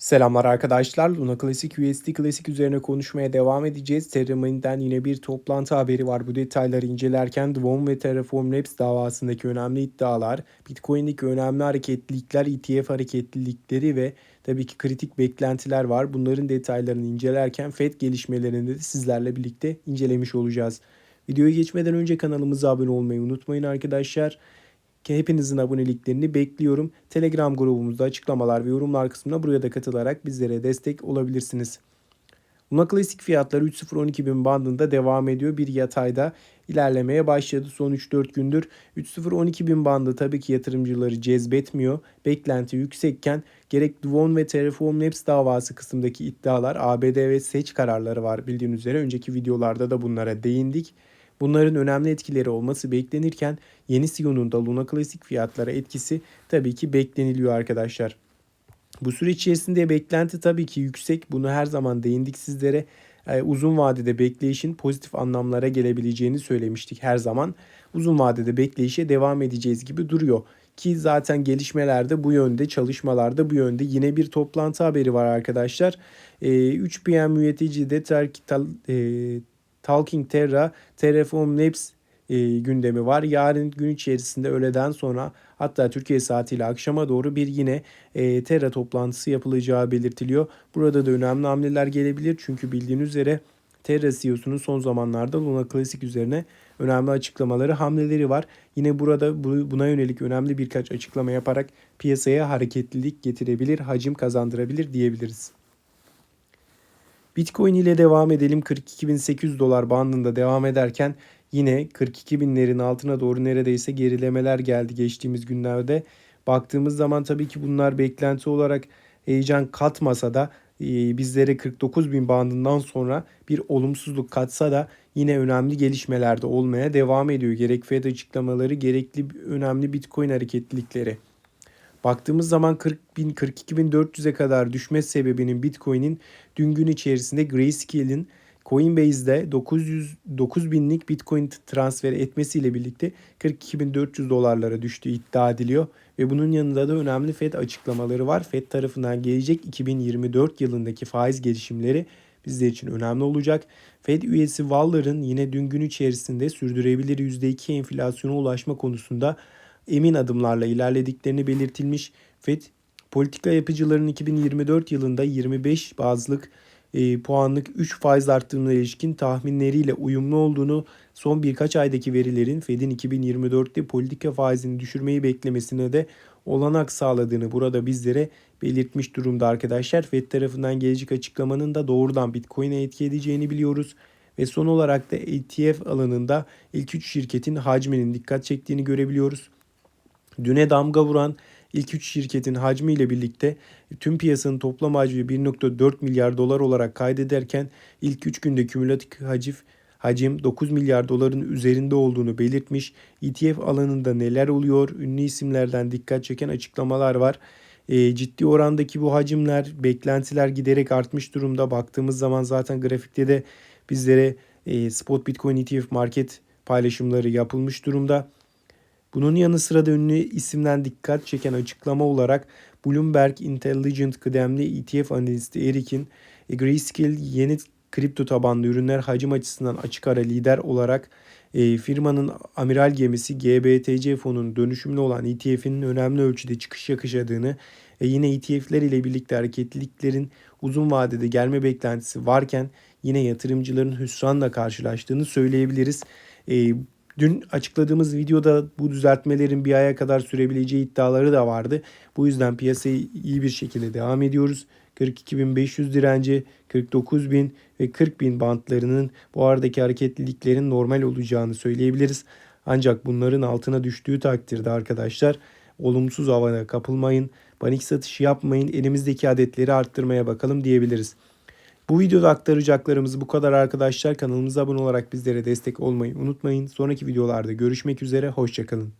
Selamlar arkadaşlar. Luna Classic USD Classic üzerine konuşmaya devam edeceğiz. Terramani'den yine bir toplantı haberi var. Bu detayları incelerken Dvom ve Terraform Labs davasındaki önemli iddialar, Bitcoin'deki önemli hareketlilikler, ETF hareketlilikleri ve tabii ki kritik beklentiler var. Bunların detaylarını incelerken FED gelişmelerini de sizlerle birlikte incelemiş olacağız. Videoya geçmeden önce kanalımıza abone olmayı unutmayın arkadaşlar ki hepinizin aboneliklerini bekliyorum. Telegram grubumuzda açıklamalar ve yorumlar kısmına buraya da katılarak bizlere destek olabilirsiniz. Luna Klasik fiyatları 3.0-12 bin bandında devam ediyor. Bir yatayda ilerlemeye başladı son 3-4 gündür. 3.0-12 bin bandı tabii ki yatırımcıları cezbetmiyor. Beklenti yüksekken gerek Duvon ve Terraform Labs davası kısımdaki iddialar ABD ve seç kararları var bildiğiniz üzere. Önceki videolarda da bunlara değindik. Bunların önemli etkileri olması beklenirken yeni Sion'un da Luna Classic fiyatlara etkisi tabii ki bekleniliyor arkadaşlar. Bu süreç içerisinde beklenti tabii ki yüksek. Bunu her zaman değindik sizlere. Ee, uzun vadede bekleyişin pozitif anlamlara gelebileceğini söylemiştik her zaman. Uzun vadede bekleyişe devam edeceğiz gibi duruyor. Ki zaten gelişmelerde bu yönde, çalışmalarda bu yönde. Yine bir toplantı haberi var arkadaşlar. Ee, 3 PM üreticide ter, e, Talking Terra, Terraform Labs e, gündemi var. Yarın gün içerisinde öğleden sonra hatta Türkiye saatiyle akşama doğru bir yine e, Terra toplantısı yapılacağı belirtiliyor. Burada da önemli hamleler gelebilir çünkü bildiğiniz üzere Terra CEO'sunun son zamanlarda Luna Classic üzerine önemli açıklamaları, hamleleri var. Yine burada buna yönelik önemli birkaç açıklama yaparak piyasaya hareketlilik getirebilir, hacim kazandırabilir diyebiliriz. Bitcoin ile devam edelim. 42.800 dolar bandında devam ederken yine 42.000'lerin altına doğru neredeyse gerilemeler geldi geçtiğimiz günlerde. Baktığımız zaman tabii ki bunlar beklenti olarak heyecan katmasa da e, bizlere 49.000 bandından sonra bir olumsuzluk katsa da yine önemli gelişmelerde olmaya devam ediyor. Gerek Fed açıklamaları gerekli önemli Bitcoin hareketlilikleri. Baktığımız zaman 40 bin 42.400'e kadar düşme sebebinin Bitcoin'in dün gün içerisinde Grayscale'in Coinbase'de 900 9000'lik Bitcoin transfer etmesiyle birlikte 42.400 dolarlara düştüğü iddia ediliyor ve bunun yanında da önemli Fed açıklamaları var. Fed tarafından gelecek 2024 yılındaki faiz gelişimleri bizler için önemli olacak. Fed üyesi Waller'ın yine dün gün içerisinde sürdürülebilir %2 enflasyona ulaşma konusunda emin adımlarla ilerlediklerini belirtilmiş. FED politika yapıcılarının 2024 yılında 25 bazlık e, puanlık 3 faiz arttırımına ilişkin tahminleriyle uyumlu olduğunu son birkaç aydaki verilerin Fed'in 2024'te politika faizini düşürmeyi beklemesine de olanak sağladığını burada bizlere belirtmiş durumda arkadaşlar. Fed tarafından gelecek açıklamanın da doğrudan Bitcoin'e etki edeceğini biliyoruz. Ve son olarak da ETF alanında ilk 3 şirketin hacminin dikkat çektiğini görebiliyoruz. Düne damga vuran ilk 3 şirketin hacmi ile birlikte tüm piyasanın toplam hacmi 1.4 milyar dolar olarak kaydederken ilk 3 günde kümülatif hacif hacim 9 milyar doların üzerinde olduğunu belirtmiş. ETF alanında neler oluyor? Ünlü isimlerden dikkat çeken açıklamalar var. E, ciddi orandaki bu hacimler, beklentiler giderek artmış durumda. Baktığımız zaman zaten grafikte de bizlere e, spot Bitcoin ETF market paylaşımları yapılmış durumda. Bunun yanı sıra da ünlü isimden dikkat çeken açıklama olarak Bloomberg Intelligent kıdemli ETF analisti Eric'in e, Grayscale yeni kripto tabanlı ürünler hacim açısından açık ara lider olarak e, firmanın amiral gemisi GBTC fonunun dönüşümlü olan ETF'inin önemli ölçüde çıkış yakışadığını e, yine ETF'ler ile birlikte hareketliliklerin uzun vadede gelme beklentisi varken yine yatırımcıların hüsranla karşılaştığını söyleyebiliriz. E, Dün açıkladığımız videoda bu düzeltmelerin bir aya kadar sürebileceği iddiaları da vardı. Bu yüzden piyasayı iyi bir şekilde devam ediyoruz. 42.500 direnci, 49.000 ve 40.000 bantlarının bu aradaki hareketliliklerin normal olacağını söyleyebiliriz. Ancak bunların altına düştüğü takdirde arkadaşlar olumsuz havana kapılmayın, panik satışı yapmayın, elimizdeki adetleri arttırmaya bakalım diyebiliriz. Bu videoda aktaracaklarımız bu kadar arkadaşlar. Kanalımıza abone olarak bizlere destek olmayı unutmayın. Sonraki videolarda görüşmek üzere. Hoşçakalın.